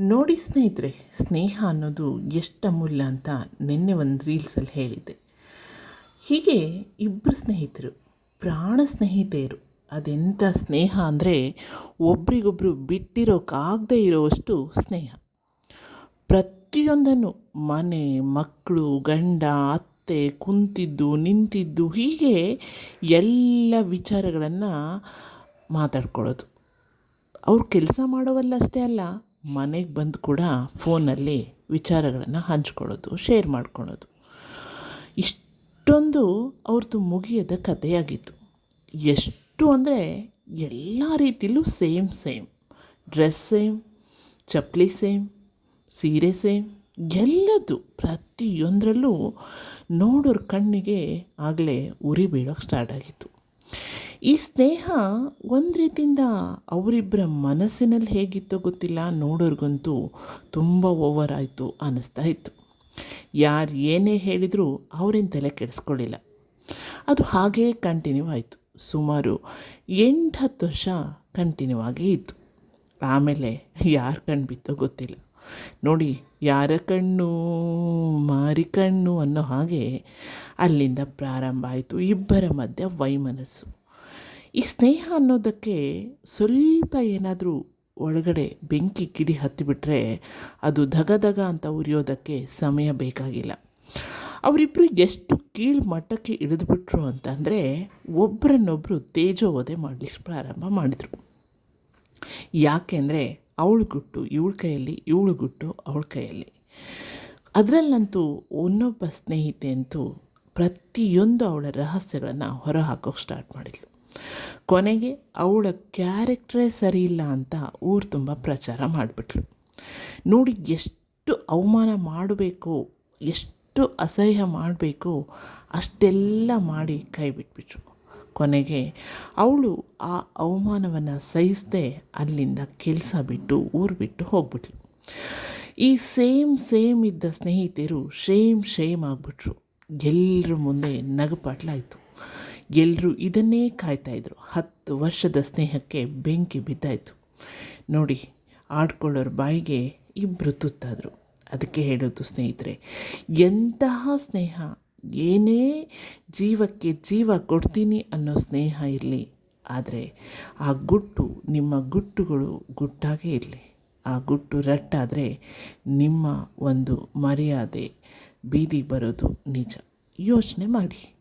ನೋಡಿ ಸ್ನೇಹಿತರೆ, ಸ್ನೇಹ ಅನ್ನೋದು ಎಷ್ಟು ಅಮೂಲ್ಯ ಅಂತ ನಿನ್ನೆ ಒಂದು ರೀಲ್ಸಲ್ಲಿ ಹೇಳಿದ್ದೆ. ಹೀಗೆ ಇಬ್ಬರು ಸ್ನೇಹಿತರು, ಪ್ರಾಣ ಸ್ನೇಹಿತೆಯರು ಅದೆಂಥ ಸ್ನೇಹ ಅಂದರೆ ಒಬ್ರಿಗೊಬ್ಬರು ಬಿಟ್ಟಿರೋಕ್ಕಾಗದೇ ಇರೋವಷ್ಟು ಸ್ನೇಹ. ಪ್ರತಿಯೊಂದನ್ನು ಮನೆ ಮಕ್ಕಳು ಗಂಡ, ಅತ್ತೆ, ಕುಂತಿದ್ದು, ನಿಂತಿದ್ದು, ಹೀಗೆ ಎಲ್ಲ ವಿಚಾರಗಳನ್ನು ಮಾತಾಡ್ಕೊಳ್ಳೋದು. ಅವ್ರು ಕೆಲಸ ಮಾಡೋವಲ್ಲಷ್ಟೇ ಅಲ್ಲ ಮನೆಗೆ ಬಂದು ಕೂಡ ಫೋನಲ್ಲಿ ವಿಚಾರಗಳನ್ನು ಹಂಚ್ಕೊಳ್ಳೋದು, ಶೇರ್ ಮಾಡ್ಕೊಳ್ಳೋದು. ಇಷ್ಟೊಂದು ಅವ್ರದ್ದು ಮುಗಿಯದ ಕಥೆಯಾಗಿತ್ತು. ಎಷ್ಟು ಅಂದರೆ ಎಲ್ಲ ರೀತಿಲೂ ಸೇಮ್ ಸೇಮ್. ಡ್ರೆಸ್ ಸೇಮ್, ಚಪ್ಪಲಿ ಸೇಮ್, ಸೀರೆ ಸೇಮ್ ಎಲ್ಲದು ಪ್ರತಿಯೊಂದರಲ್ಲೂ ನೋಡೋರ ಕಣ್ಣಿಗೆ ಆಗಲೇ ಉರಿ ಬೀಳೋಕ್ಕೆ ಸ್ಟಾರ್ಟ್ ಆಗಿತ್ತು. ಈ ಸ್ನೇಹ ಒಂದು ರೀತಿಯಿಂದ ಅವರಿಬ್ಬರ ಮನಸ್ಸಿನಲ್ಲಿ ಹೇಗಿತ್ತೋ ಗೊತ್ತಿಲ್ಲ. ನೋಡೋರ್ಗಂತೂ ತುಂಬ ಓವರ್ ಆಯಿತು ಅನ್ನಿಸ್ತಾ ಇತ್ತು. ಯಾರು ಏನೇ ಹೇಳಿದರೂ ಅವ್ರಿನ ತಲೆ ಕೆಡಿಸ್ಕೊಳ್ಳಿಲ್ಲ ಅದು ಹಾಗೇ ಕಂಟಿನ್ಯೂ ಆಯಿತು. ಸುಮಾರು ಎಂಟು ಹತ್ತು ವರ್ಷ ಕಂಟಿನ್ಯೂ ಆಗಿ ಇತ್ತು. ಆಮೇಲೆ ಯಾರ ಕಣ್ಣು ಬಿತ್ತೋ ಗೊತ್ತಿಲ್ಲ. ನೋಡಿ, ಯಾರ ಕಣ್ಣು, ಮಾರಿ ಕಣ್ಣು ಅನ್ನೋ ಹಾಗೆ ಅಲ್ಲಿಂದ ಪ್ರಾರಂಭ ಆಯಿತು. ಇಬ್ಬರ ಮಧ್ಯೆ ವೈಮನಸ್ಸು. ಈ ಸ್ನೇಹ ಅನ್ನೋದಕ್ಕೆ ಸ್ವಲ್ಪ ಏನಾದರೂ ಒಳಗಡೆ ಬೆಂಕಿ ಕಿಡಿ ಹತ್ತಿಬಿಟ್ರೆ ಅದು ಧಗ ಧಗ ಅಂತ ಉರಿಯೋದಕ್ಕೆ ಸಮಯ ಬೇಕಾಗಿಲ್ಲ. ಅವರಿಬ್ಬರು ಎಷ್ಟು ಕೀಳು ಮಟ್ಟಕ್ಕೆ ಇಳಿದುಬಿಟ್ರು ಅಂತಂದರೆ ಒಬ್ಬರನ್ನೊಬ್ಬರು ತೇಜೋವಧೆ ಮಾಡಲಿಕ್ಕೆ ಪ್ರಾರಂಭ ಮಾಡಿದರು. ಯಾಕೆಂದರೆ ಅವಳು ಗುಟ್ಟು ಇವಳ ಕೈಯಲ್ಲಿ, ಇವಳು ಗುಟ್ಟು ಅವಳ ಕೈಯಲ್ಲಿ. ಅದರಲ್ಲಂತೂ ಇನ್ನೊಬ್ಬ ಸ್ನೇಹಿತೆ ಅಂತೂ ಪ್ರತಿಯೊಂದು ಅವಳ ರಹಸ್ಯಗಳನ್ನು ಹೊರಹಾಕೋಕ್ಕೆ ಸ್ಟಾರ್ಟ್ ಮಾಡಿದ್ಲು. ಕೊನೆಗೆ ಅವಳ ಕ್ಯಾರೆಕ್ಟ್ರೇ ಸರಿಯಿಲ್ಲ ಅಂತ ಊರು ತುಂಬ ಪ್ರಚಾರ ಮಾಡಿಬಿಟ್ಲು. ನೋಡಿ ಎಷ್ಟು ಅವಮಾನ ಮಾಡಬೇಕು, ಎಷ್ಟು ಅಸಹ್ಯ ಮಾಡಬೇಕು ಅಷ್ಟೆಲ್ಲ ಮಾಡಿ ಕೈ ಬಿಟ್ಬಿಟ್ರು. ಕೊನೆಗೆ ಅವಳು ಆ ಅವಮಾನವನ್ನು ಸಹಿಸದೆ ಅಲ್ಲಿಂದ ಕೆಲಸ ಬಿಟ್ಟು, ಊರು ಬಿಟ್ಟು ಹೋಗ್ಬಿಟ್ಲು. ಈ ಸೇಮ್ ಸೇಮ್ ಇದ್ದ ಸ್ನೇಹಿತರು ಶೇಮ್ ಶೇಮ್ ಆಗಿಬಿಟ್ರು. ಎಲ್ಲರ ಮುಂದೆ ನಗುಪಾಟ್ಲಾಯಿತು ಎಲ್ಲರೂ ಇದನ್ನೇ ಕಾಯ್ತಾಯಿದ್ರು ಹತ್ತು ವರ್ಷದ ಸ್ನೇಹಕ್ಕೆ ಬೆಂಕಿ ಬಿದ್ದಾಯಿತು. ನೋಡಿ, ಆಡ್ಕೊಳ್ಳೋರ ಬಾಯಿಗೆ ಇಬ್ಬರು ತುತ್ತಾದರು. ಅದಕ್ಕೆ ಹೇಳೋದು ಸ್ನೇಹಿತರೆ, ಎಂತಹ ಸ್ನೇಹ, ಏನೇ ಜೀವಕ್ಕೆ ಜೀವ ಕೊಡ್ತೀನಿ ಅನ್ನೋ ಸ್ನೇಹ ಇರಲಿ, ಆದರೆ ಆ ಗುಟ್ಟು, ನಿಮ್ಮ ಗುಟ್ಟುಗಳು ಗುಟ್ಟಾಗೇ ಇರಲಿ. ಆ ಗುಟ್ಟು ರಟ್ಟಾದರೆ ನಿಮ್ಮ ಒಂದು ಮರ್ಯಾದೆ ಬೀದಿ ಬರೋದು ನಿಜ. ಯೋಚನೆ ಮಾಡಿ.